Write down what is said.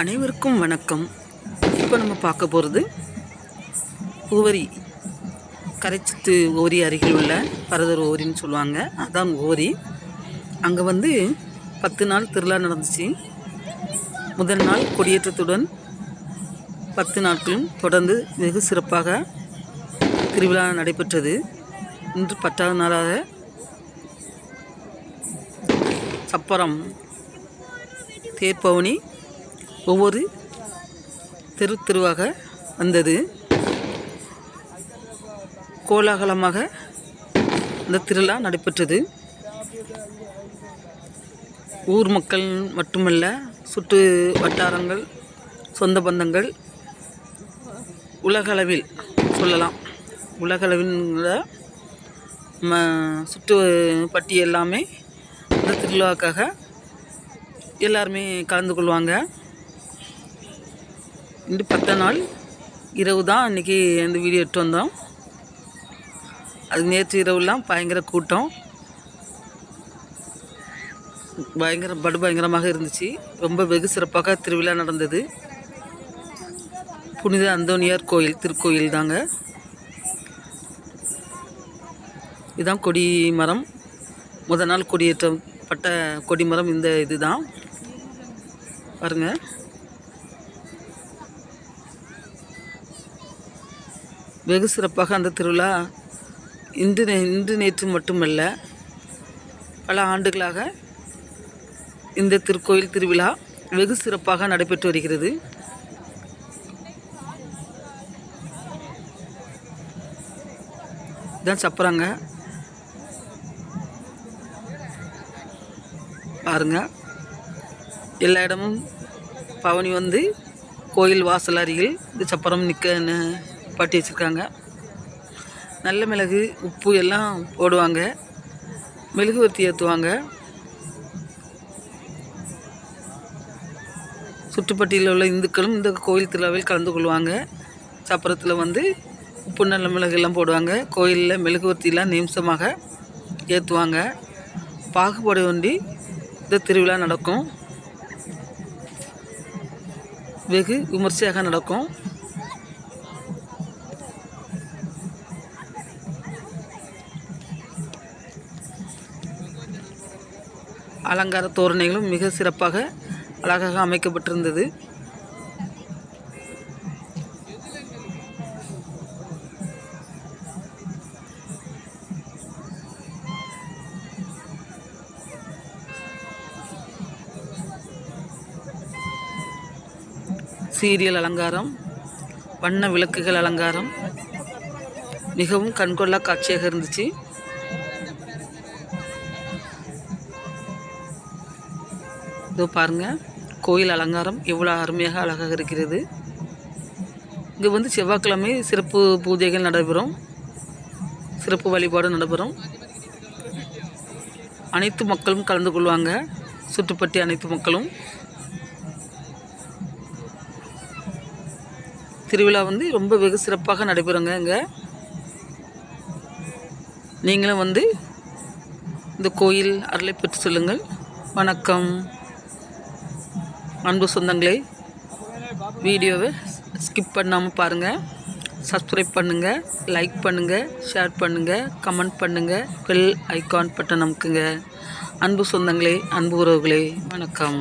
அனைவருக்கும் வணக்கம். இப்போ நம்ம பார்க்க போகிறது ஓவரி கரைச்சித்து ஓரி அருகில் உள்ள பரதூர் ஓரின்னு சொல்லுவாங்க. அதான் ஓரி. அங்கே வந்து பத்து நாள் திருவிழா நடந்துச்சு. முதல் நாள் கொடியேற்றத்துடன் பத்து நாட்களும் தொடர்ந்து வெகு சிறப்பாக திருவிழா நடைபெற்றது. இன்று பத்தாவது நாளாக சப்பரம் தேர்பவனி ஒவ்வொரு தெரு தெருவாக வந்தது. கோலாகலமாக அந்த திருவிழா நடைபெற்றது. ஊர் மக்கள் மட்டுமல்ல சுற்று வட்டாரங்கள் சொந்த பந்தங்கள் உலகளவில் சொல்லலாம். உலகளவில் நம்ம சுற்று பட்டி எல்லாமே இந்த திருவிழாவுக்காக எல்லாருமே கலந்து கொள்வாங்க. இன்று பத்த நாள் இரவு தான் அன்றைக்கி இந்த வீடியோ எடுத்து வந்தோம். அது நேற்று இரவுலாம் பயங்கர கூட்டம். பயங்கர படு பயங்கரமாக இருந்துச்சு. ரொம்ப வெகு சிறப்பாக திருவிழா நடந்தது. புனித அந்தோனியார் கோயில் திருக்கோயில் தாங்க. இதுதான் கொடி மரம். முத நாள் கொடியேற்றப்பட்ட கொடிமரம் இந்த இது தான். பாருங்க. வெகு சிறப்பாக அந்த திருவிழா இன்று நே- இன்று நேற்று மட்டுமல்ல பல ஆண்டுகளாக இந்த திருக்கோயில் திருவிழா வெகு சிறப்பாக நடைபெற்று வருகிறது. இதான் சப்பறாங்க பாருங்க. எல்லா இடமும் பவனி வந்து கோயில் வாசல் அருகில் இந்த சப்பரம் நிற்க பாட்டி வச்சுருக்காங்க. நல்ல மிளகு உப்பு எல்லாம் போடுவாங்க. மெழுகுவர்த்தி ஏற்றுவாங்க சுற்றுப்பட்டியில் உள்ள இந்துக்களும் இந்த கோயில் திருவிழாவில் கலந்து கொள்வாங்க. சப்பரத்தில் வந்து உப்பு நல்ல மிளகு எல்லாம் போடுவாங்க. கோயிலில் மெழுகுவர்த்திலாம் நிமிஷமாக ஏற்றுவாங்க பாகுபாடு ஒண்டி இந்த திருவிழா நடக்கும். வெகு விமர்சையாக நடக்கும். அலங்கார தோரணைகளும் மிக சிறப்பாக அழகாக அமைக்கப்பட்டிருந்தது. சீரியல் அலங்காரம் வண்ண விளக்குகள் அலங்காரம் மிகவும் கண்கொள்ளா காட்சியாக இருந்துச்சு. இதோ பாருங்கள் கோயில் அலங்காரம் எவ்வளோ அருமையாக அழகாக இருக்கிறது. இங்கே வந்து செவ்வாய்க்கிழமை சிறப்பு பூஜைகள் நடைபெறும். சிறப்பு வழிபாடு நடைபெறும். அனைத்து மக்களும் கலந்து கொள்வாங்க. சுற்றுப்பட்டி அனைத்து மக்களும். திருவிழா வந்து ரொம்ப வெகு சிறப்பாக நடைபெறுங்க இங்கே. நீங்களும் வந்து இந்த கோயில் அருளை பெற்று சொல்லுங்கள். வணக்கம். அன்பு சொந்தங்களே வீடியோவை ஸ்கிப் பண்ணாமல் பாருங்கள் சப்ஸ்கிரைப் பண்ணுங்கள் லைக் பண்ணுங்கள் ஷேர் பண்ணுங்கள் கமெண்ட் பண்ணுங்கள் பெல் ஐக்கான் பட்டன் அமுக்குங்க. அன்பு சொந்தங்களே அன்பு உறவுகளே வணக்கம்.